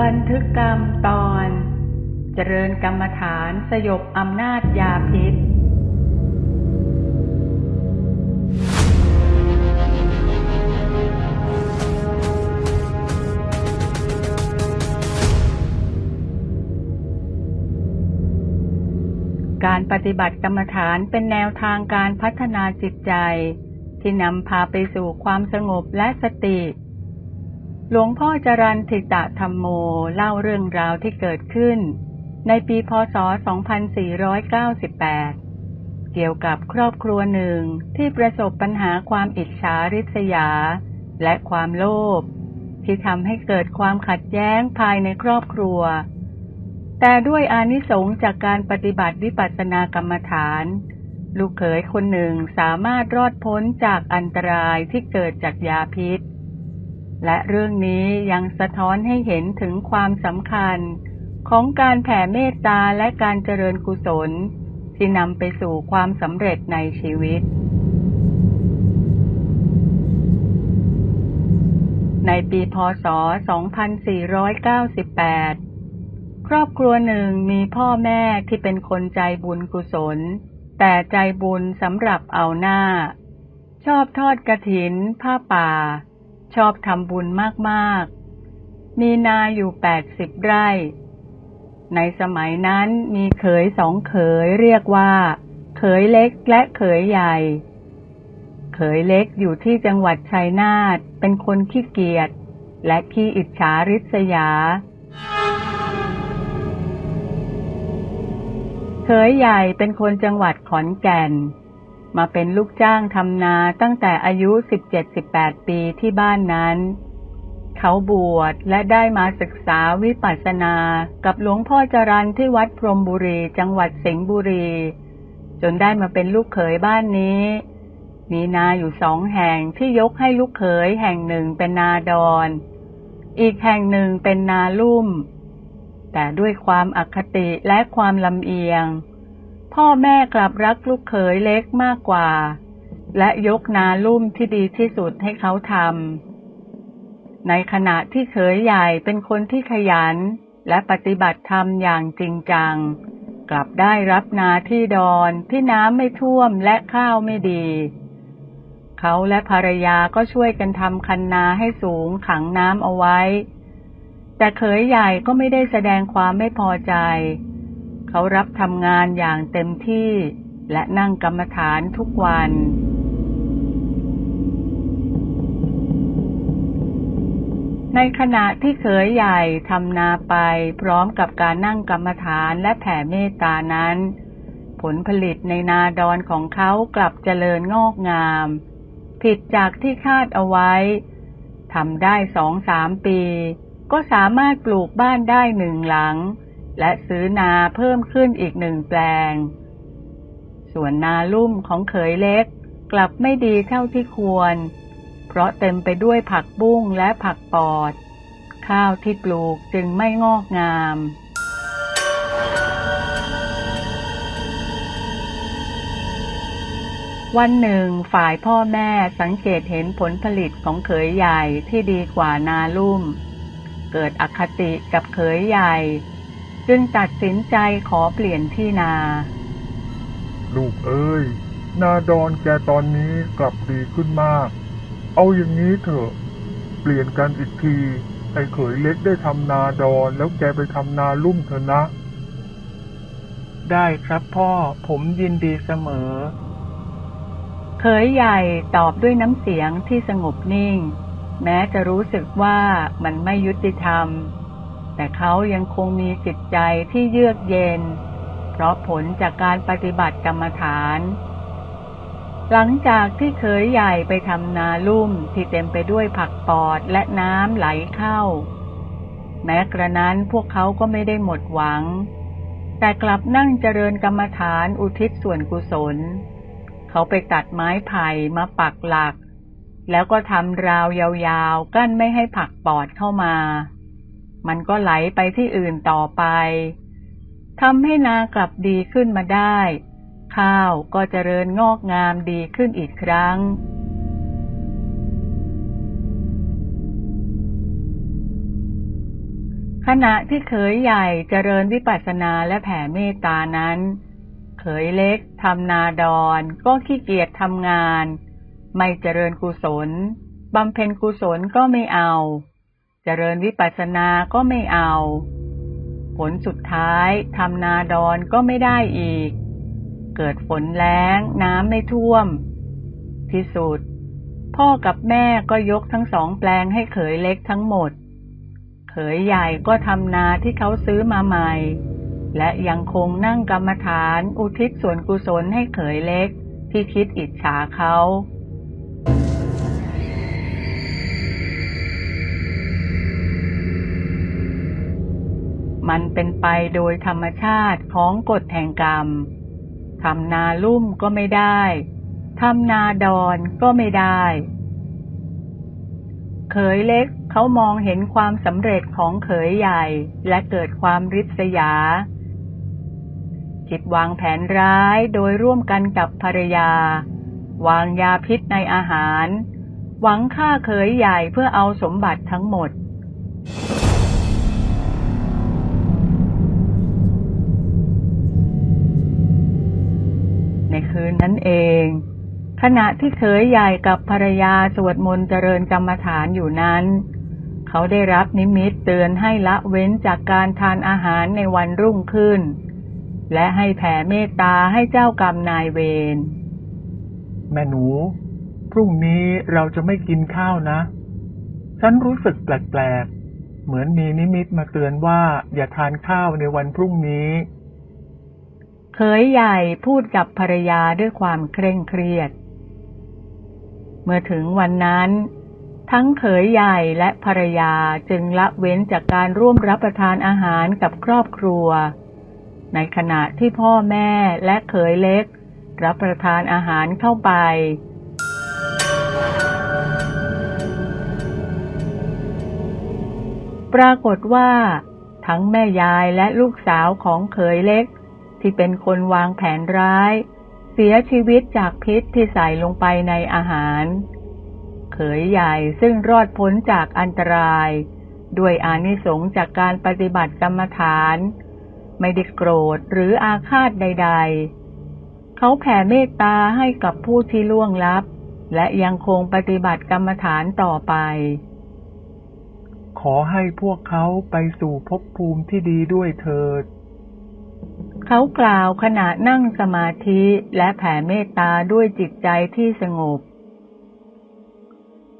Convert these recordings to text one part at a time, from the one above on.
บันทึกกรรมตอน เจริญกรรมฐานสยบอำนาจยาพิษ การปฏิบัติกรรมฐานเป็นแนวทางการพัฒนาจิตใจ ที่นำพาไปสู่ความสงบและสติ หลวงพ่อจรันทิตะธรรมโมเล่าเรื่องราวที่เกิดขึ้น ในปีพศ 2498 เกี่ยวกับครอบครัวหนึ่งที่ประสบปัญหาความอิจฉาริษยา และความโลภที่ทำให้เกิดความขัดแย้งภายในครอบครัว แต่ด้วยอานิสงส์จากการปฏิบัติวิปัสสนากรรมฐาน ลูกเขยคนหนึ่งสามารถรอดพ้นจากอันตรายที่เกิดจากยาพิษ และเรื่องนี้ยังสะท้อนให้เห็นถึงความสำคัญ ของการแผ่เมตตาและการเจริญกุศล ที่นำไปสู่ความสำเร็จในชีวิต ในปีพศ 2498 ครอบครัวหนึ่งมีพ่อแม่ที่เป็นคนใจบุญกุศล แต่ใจบุญสำหรับเอาหน้า ชอบทอดกระถิน ผ้าป่า ชอบทำบุญมากๆ มีนาอยู่แปดสิบไร่ ในสมัยนั้นมีเขยสองเขยเรียกว่า เขยเล็กและเขยใหญ่ เขยเล็กอยู่ที่จังหวัดชัยนาทเป็นคนขี้เกียจและขี้อิจฉาริษยา เขยใหญ่เป็นคนจังหวัดขอนแก่น มาเป็นลูกจ้างทำนาตั้งแต่อายุ 17-18 ปีที่บ้านนั้น เขาบวชและได้มาศึกษาวิปัสสนากับหลวงพ่อจรันที่วัดพรมบุรี จังหวัดสิงห์บุรี จนได้มาเป็นลูกเขยบ้านนี้ มีนาอยู่สองแห่งที่ยกให้ลูกเขยแห่งหนึ่งเป็นนาดอน อีกแห่งหนึ่งเป็นนาลุ่ม แต่ด้วยความอคติและความลำเอียง พ่อแม่กลับรักลูกเขยเล็กมากกว่า และยกนาลุ่มที่ดีที่สุดให้เขาทำ ในขณะที่เขยใหญ่เป็นคนที่ขยัน และปฏิบัติธรรมอย่างจริงจัง กลับได้รับนาที่ดอนที่น้ำไม่ท่วมและข้าวไม่ดี เขาและภรรยาก็ช่วยกันทำคันนาให้สูงขังน้ำเอาไว้ แต่เขยใหญ่ก็ไม่ได้แสดงความไม่พอใจเขารับทำงานอย่างเต็มที่และนั่งกรรมฐานทุกวัน ในขณะที่เขยใหญ่ทำนาไปพร้อมกับการนั่งกรรมฐานและแผ่เมตตานั้น ผลผลิตในนาดอนของเขากลับเจริญงอกงาม ผิดจากที่คาดเอาไว้ทำได้สองสามปี ก็สามารถปลูกบ้านได้หนึ่งหลัง และซื้อนาเพิ่มขึ้นอีกหนึ่งแปลง ส่วนนาลุ่มของเขยเล็กกลับไม่ดีเท่าที่ควร เพราะเต็มไปด้วยผักบุ้งและผักปอด ข้าวที่ปลูกจึงไม่งอกงาม วันหนึ่งฝ่ายพ่อแม่สังเกตเห็นผลผลิตของเขยใหญ่ที่ดีกว่านาลุ่ม เกิดอคติกับเขยใหญ่ จึงตัดสินใจขอเปลี่ยนที่นา ลูกเอ้ย นาดอนแกตอนนี้กลับดีขึ้นมาก เอาอย่างนี้เถอะ เปลี่ยนกันอีกที ไอ้เขยเล็กได้ทำนาดอนแล้วแกไปทำนาลุ่มเถอะนะ ได้ครับพ่อผมยินดีเสมอ เขยใหญ่ตอบด้วยน้ำเสียงที่สงบนิ่ง แม้จะรู้สึกว่ามันไม่ยุติธรรม แต่เขายังคงมีจิตใจที่เยือกเย็น เพราะผลจากการปฏิบัติกรรมฐาน หลังจากที่เขยใหญ่ไปทำนาลุ่มที่เต็มไปด้วยผักปอดและน้ำไหลเข้า แม้กระนั้นพวกเขาก็ไม่ได้หมดหวัง แต่กลับนั่งเจริญกรรมฐานอุทิศส่วนกุศล เขาไปตัดไม้ไผ่มาปักหลัก แล้วก็ทำราวยาวๆ กั้นไม่ให้ผักปอดเข้ามา มันก็ไหลไปที่อื่นต่อไปทำให้นากลับดีขึ้นมาได้ ข้าวก็เจริญงอกงามดีขึ้นอีกครั้ง ขณะที่เขยใหญ่เจริญวิปัสสนาและแผ่เมตตานั้น เขยเล็กทำนาดอนก็ขี้เกียจทำงาน ไม่เจริญกุศลบำเพ็ญกุศลก็ไม่เอา เจริญวิปัสสนาก็ไม่เอา ผลสุดท้ายทำนาดอนก็ไม่ได้อีก เกิดฝนแล้งน้ำไม่ท่วม ที่สุด พ่อกับแม่ก็ยกทั้งสองแปลงให้เขยเล็กทั้งหมด เขยใหญ่ก็ทำนาที่เขาซื้อมาใหม่ และยังคงนั่งกรรมฐานอุทิศส่วนกุศลให้เขยเล็กที่คิดอิจฉาเขา มันเป็นไปโดยธรรมชาติของกฎแห่งกรรม ทำนาลุ่มก็ไม่ได้ ทำนาดอนก็ไม่ได้ เขยเล็กเขามองเห็นความสำเร็จของเขยใหญ่และเกิดความริษยา คิดวางแผนร้ายโดยร่วมกันกับภรรยา วางยาพิษในอาหาร หวังฆ่าเขยใหญ่เพื่อเอาสมบัติทั้งหมด คืนนั้นเอง ขณะที่เขยใหญ่กับภรรยาสวดมนต์เจริญกรรมฐานอยู่นั้น เขาได้รับนิมิตเตือนให้ละเว้นจากการทานอาหารในวันรุ่งขึ้น และให้แผ่เมตตาให้เจ้ากรรมนายเวรแม่หนู พรุ่งนี้เราจะไม่กินข้าวนะ ฉันรู้สึกแปลกๆ เหมือนมีนิมิตมาเตือนว่าอย่าทานข้าวในวันพรุ่งนี้ เขยใหญ่พูดกับภรรยาด้วยความเคร่งเครียด เมื่อถึงวันนั้น ทั้งเขยใหญ่และภรรยาจึงละเว้นจากการร่วมรับประทานอาหารกับครอบครัว ในขณะที่พ่อแม่และเขยเล็ก รับประทานอาหารเข้าไปปรากฏว่า ทั้งแม่ยายและลูกสาวของเขยเล็ก ที่เป็นคนวางแผนร้าย เสียชีวิตจากพิษที่ใส่ลงไปในอาหาร เขยใหญ่ซึ่งรอดพ้นจากอันตราย ด้วยอานิสงส์จากการปฏิบัติกรรมฐาน ไม่ได้โกรธหรืออาฆาตใด ๆ เขาแผ่เมตตาให้กับผู้ที่ล่วงลับ และยังคงปฏิบัติกรรมฐานต่อไปขอให้พวกเขาไปสู่ภพภูมิที่ดีด้วยเถิด เขากล่าวขณะนั่งสมาธิและแผ่เมตตาด้วยจิตใจที่สงบ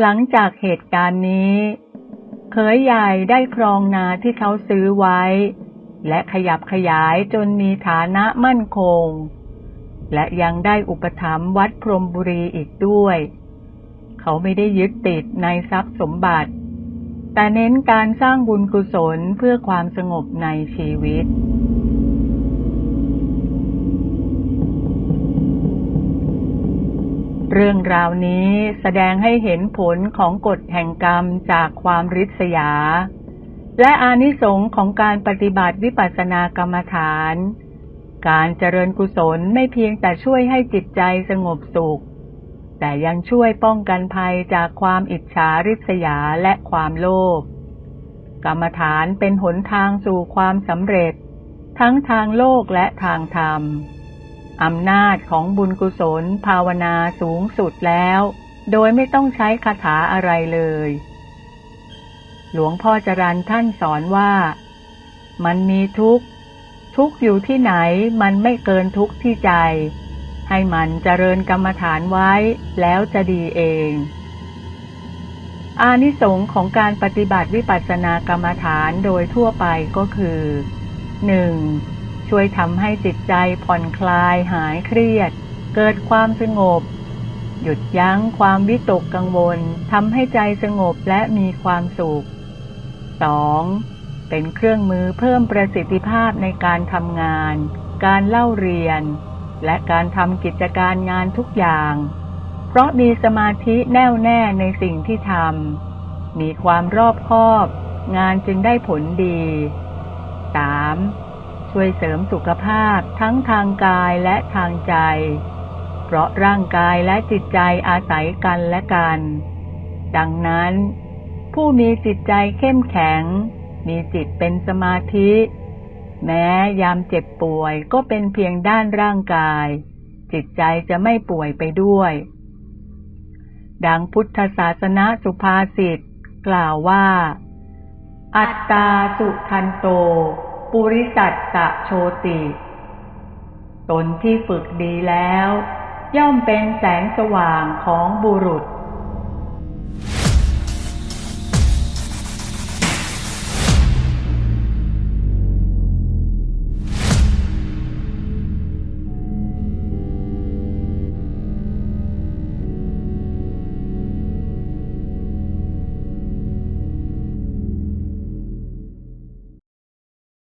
หลังจากเหตุการณ์นี้ เขยใหญ่ได้ครองนาที่เขาซื้อไว้ และขยับขยายจนมีฐานะมั่นคง และยังได้อุปถัมภ์วัดพรหมบุรีอีกด้วย เขาไม่ได้ยึดติดในทรัพย์สมบัติ แต่เน้นการสร้างบุญกุศลเพื่อความสงบในชีวิต เรื่องราวนี้แสดงให้เห็นผลของกฎแห่งกรรมจากความริษยา และอานิสงส์ของการปฏิบัติวิปัสสนากรรมฐาน การเจริญกุศลไม่เพียงแต่ช่วยให้จิตใจสงบสุข แต่ยังช่วยป้องกันภัยจากความอิจฉาริษยาและความโลภกรรมฐานเป็นหนทางสู่ความสำเร็จ ทั้งทางโลกและทางธรรม อำนาจของบุญกุศลภาวนาสูงสุดแล้ว โดยไม่ต้องใช้คาถาอะไรเลย หลวงพ่อจรันท่านสอนว่า มันมีทุกข์ ทุกข์อยู่ที่ไหนมันไม่เกินทุกข์ที่ใจ ให้มันเจริญกรรมฐานไว้แล้วจะดีเอง อานิสงส์ของการปฏิบัติวิปัสสนากรรมฐานโดยทั่วไปก็คือ 1. ช่วยทำให้จิตใจผ่อนคลายหายเครียด เกิดความสงบ หยุดยั้งความวิตกกังวลทำให้ใจสงบและมีความสุข 2. เป็นเครื่องมือเพิ่มประสิทธิภาพในการทำงาน การเล่าเรียน และการทำกิจการงานทุกอย่าง เพราะมีสมาธิแน่วแน่ในสิ่งที่ทำมีความรอบคอบ งานจึงได้ผลดี 3. ช่วยเสริมสุขภาพทั้งทางกายและทางใจ เพราะร่างกายและจิตใจอาศัยกันและกัน ดังนั้น ผู้มีจิตใจเข้มแข็ง มีจิตเป็นสมาธิ แม้ยามเจ็บป่วยก็เป็นเพียงด้านร่างกาย จิตใจจะไม่ป่วยไปด้วย ดังพุทธศาสนาสุภาษิตกล่าวว่า อัตตาสุทันโต ปุริสัตตะโชติ ตนที่ฝึกดีแล้ว ย่อมเป็นแสงสว่างของบุรุษ